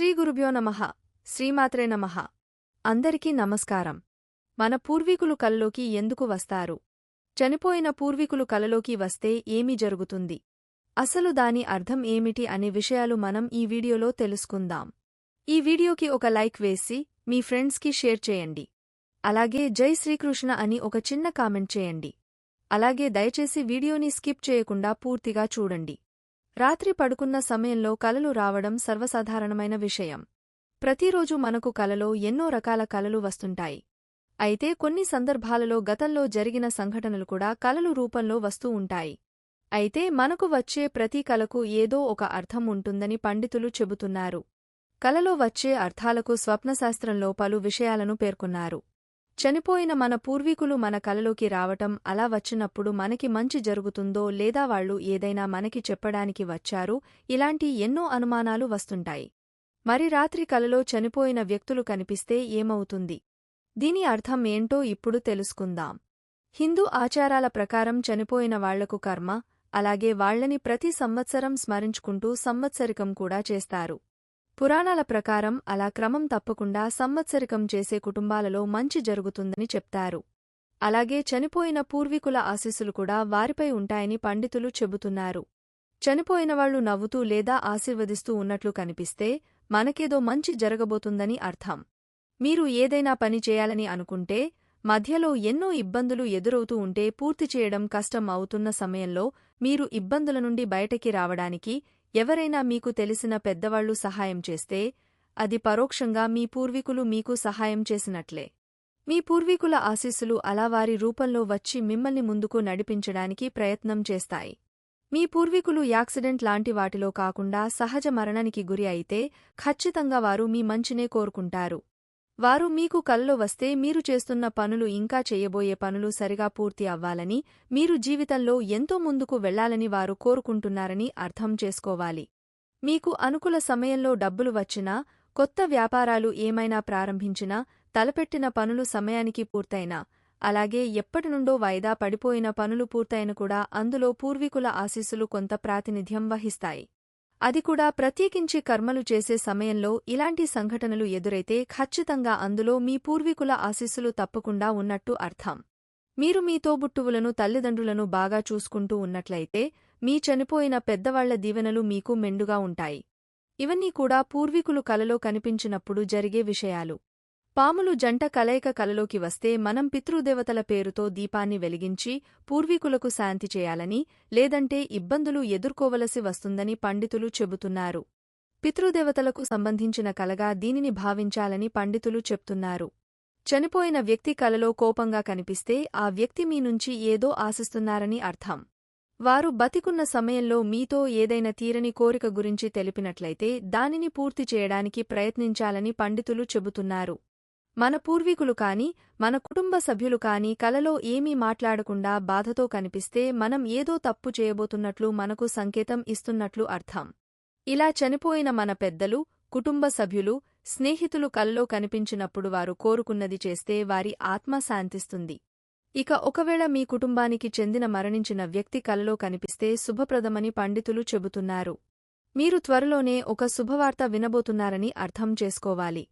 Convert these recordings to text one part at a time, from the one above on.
శ్రీ గురుభ్యో నమః. శ్రీమాత్రే నమః. అందరికీ నమస్కారం. మన పూర్వీకులు కలలోకి ఎందుకు వస్తారు? చనిపోయిన పూర్వీకులు కలలోకి వస్తే ఏమి జరుగుతుంది? అసలు దాని అర్థం ఏమిటి అనే విషయాలు మనం ఈ వీడియోలో తెలుసుకుందాం. ఈ వీడియోకి ఒక లైక్ వేసి మీ ఫ్రెండ్స్కి షేర్ చేయండి. అలాగే జై శ్రీకృష్ణ అని ఒక చిన్న కామెంట్ చేయండి. అలాగే దయచేసి వీడియోని స్కిప్ చేయకుండా పూర్తిగా చూడండి. రాత్రి పడుకున్న సమయంలో కలలు రావడం సర్వసాధారణమైన విషయం. ప్రతిరోజు మనకు కలలో ఎన్నో రకాల కలలు వస్తుంటాయి. అయితే కొన్ని సందర్భాలలో గతంలో జరిగిన సంఘటనలు కూడా కలలు రూపంలో వస్తూ ఉంటాయి. అయితే మనకు వచ్చే ప్రతి కలకు ఏదో ఒక అర్థం ఉంటుందని పండితులు చెబుతున్నారు. కలలో వచ్చే అర్థాలకు స్వప్నశాస్త్రంలో పలు విషయాలను పేర్కొన్నారు. చనిపోయిన మన పూర్వీకులు మన కలలోకి రావటం అలా వచ్చినప్పుడు మనకి మంచి జరుగుతుందో లేదా వాళ్ళు ఏదైనా మనకి చెప్పడానికి వచ్చారు ఇలాంటి ఎన్నో అనుమానాలు వస్తుంటాయి. మరి రాత్రి కలలో చనిపోయిన వ్యక్తులు కనిపిస్తే ఏమవుతుంది? దీని అర్థం ఏంటో ఇప్పుడు తెలుసుకుందాం. హిందూ ఆచారాల ప్రకారం చనిపోయిన వాళ్ళకు కర్మ అలాగే వాళ్ళని ప్రతి సంవత్సరం స్మరించుకుంటూ సంవత్సరికం కూడా చేస్తారు. పురాణాల ప్రకారం అలా క్రమం తప్పకుండా సంవత్సరికం చేసే కుటుంబాలలో మంచి జరుగుతుందని చెప్తారు. అలాగే చనిపోయిన పూర్వీకుల ఆశీస్సులు కూడా వారిపై ఉంటాయని పండితులు చెబుతున్నారు. చనిపోయినవాళ్ళు నవ్వుతూ లేదా ఆశీర్వదిస్తూ ఉన్నట్లు కనిపిస్తే మనకేదో మంచి జరగబోతుందని అర్థం. మీరు ఏదైనా పని చేయాలని అనుకుంటే మధ్యలో ఎన్నో ఇబ్బందులు ఎదురవుతూ ఉంటే పూర్తి చేయడం కష్టం అవుతున్న సమయంలో మీరు ఇబ్బందుల నుండి బయటకి రావడానికి ఎవరైనా మీకు తెలిసిన పెద్దవాళ్ళు సహాయం చేస్తే అది పరోక్షంగా మీ పూర్వీకులు మీకు సహాయం చేసినట్లే. మీ పూర్వీకుల ఆశీస్సులు అలా వారి రూపంలో వచ్చి మిమ్మల్ని ముందుకు నడిపించడానికి ప్రయత్నం చేస్తాయి. మీ పూర్వీకులు యాక్సిడెంట్ లాంటి వాటిలో కాకుండా సహజ మరణానికి గురి అయితే ఖచ్చితంగా వారు మీ మంచినే కోరుకుంటారు. వారు మీకు కల్లో వస్తే మీరు చేస్తున్న పనులు ఇంకా చేయబోయే పనులు సరిగా పూర్తి అవ్వాలని మీరు జీవితంలో ఎంతో ముందుకు వెళ్ళాలని వారు కోరుకుంటున్నారని అర్థం చేసుకోవాలి. మీకు అనుకూల సమయంలో డబ్బులు వచ్చినా కొత్త వ్యాపారాలు ఏమైనా ప్రారంభించినా తలపెట్టిన పనులు సమయానికి పూర్తయినా అలాగే ఎప్పటినుండో వాయిదా పడిపోయిన పనులు పూర్తయిన కూడా అందులో పూర్వీకుల ఆశీస్సులు కొంత ప్రాతినిధ్యం వహిస్తాయి. అది కూడా ప్రత్యేకించి కర్మలు చేసే సమయంలో ఇలాంటి సంఘటనలు ఎదురైతే ఖచ్చితంగా అందులో మీ పూర్వీకుల ఆశీస్సులు తప్పకుండా ఉన్నట్టు అర్థం. మీరు మీ తోబుట్టువులను తల్లిదండ్రులను బాగా చూసుకుంటూ ఉన్నట్లయితే మీ చనిపోయిన పెద్దవాళ్ళ దీవెనలు మీకు మెండుగా ఉంటాయి. ఇవన్నీ కూడా పూర్వీకులు కలలో కనిపించినప్పుడు జరిగే విషయాలు. పాములు జంట కలయిక కలలోకి వస్తే మనం పితృదేవతల పేరుతో దీపాన్ని వెలిగించి పూర్వీకులకు శాంతి చేయాలని లేదంటే ఇబ్బందులు ఎదుర్కోవలసి వస్తుందని పండితులు చెబుతున్నారు. పితృదేవతలకు సంబంధించిన కలగా దీనిని భావించాలని పండితులు చెప్తున్నారు. చనిపోయిన వ్యక్తి కలలో కోపంగా కనిపిస్తే ఆ వ్యక్తి మీ నుంచి ఏదో ఆశిస్తున్నారని అర్థం. వారు బతికున్న సమయంలో మీతో ఏదైనా తీరని కోరిక గురించి తెలిపినట్లయితే దానిని పూర్తి చేయడానికి ప్రయత్నించాలని పండితులు చెబుతున్నారు. మన పూర్వీకులు కాని మన కుటుంబ సభ్యులు కాని కలలో ఏమీ మాట్లాడకుండా బాధతో కనిపిస్తే మనం ఏదో తప్పు చేయబోతున్నట్లు మనకు సంకేతం ఇస్తున్నట్లు అర్థం. ఇలా చనిపోయిన మన పెద్దలు కుటుంబ సభ్యులు స్నేహితులు కలలో కనిపించినప్పుడు వారు కోరుకున్నది చేస్తే వారి ఆత్మ శాంతిస్తుంది. ఇక ఒకవేళ మీ కుటుంబానికి చెందిన మరణించిన వ్యక్తి కలలో కనిపిస్తే శుభప్రదమని పండితులు చెబుతున్నారు. మీరు త్వరలోనే ఒక శుభవార్త వినబోతున్నారని అర్థం చేసుకోవాలి.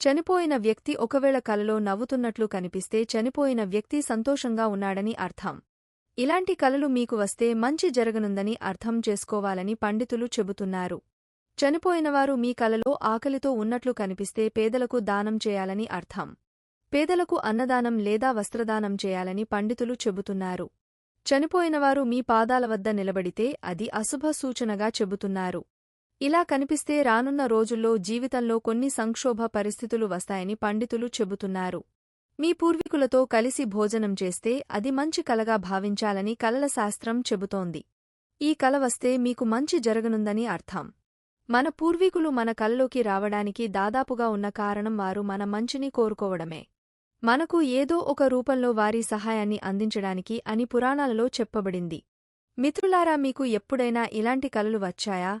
చనిపోయిన వ్యక్తి ఒకవేళ కలలో నవ్వుతున్నట్లు కనిపిస్తే చనిపోయిన వ్యక్తి సంతోషంగా ఉన్నాడని అర్థం. ఇలాంటి కలలు మీకు వస్తే మంచి జరగనుందని అర్థం చేసుకోవాలని పండితులు చెబుతున్నారు. చనిపోయినవారు మీ కలలో ఆకలితో ఉన్నట్లు కనిపిస్తే పేదలకు దానం చేయాలని అర్థం. పేదలకు అన్నదానం లేదా వస్త్రదానం చేయాలని పండితులు చెబుతున్నారు. చనిపోయినవారు మీ పాదాల వద్ద నిలబడితే అది అశుభ సూచనగా చెబుతున్నారు. ఇలా కనిపిస్తే రానున్న రోజుల్లో జీవితంలో కొన్ని సంక్షోభ పరిస్థితులు వస్తాయని పండితులు చెబుతున్నారు. మీ పూర్వీకులతో కలిసి భోజనం చేస్తే అది మంచి కలగా భావించాలని కలల శాస్త్రం చెబుతోంది. ఈ కల వస్తే మీకు మంచి జరగనుందని అర్థం. మన పూర్వీకులు మన కలలోకి రావడానికి దాదాపుగా ఉన్న కారణం వారు మన మంచిని కోరుకోవడమే. మనకు ఏదో ఒక రూపంలో వారి సహాయాన్ని అందించడానికి అని పురాణాలలో చెప్పబడింది. మిత్రులారా మీకు ఎప్పుడైనా ఇలాంటి కలలు వచ్చాయా?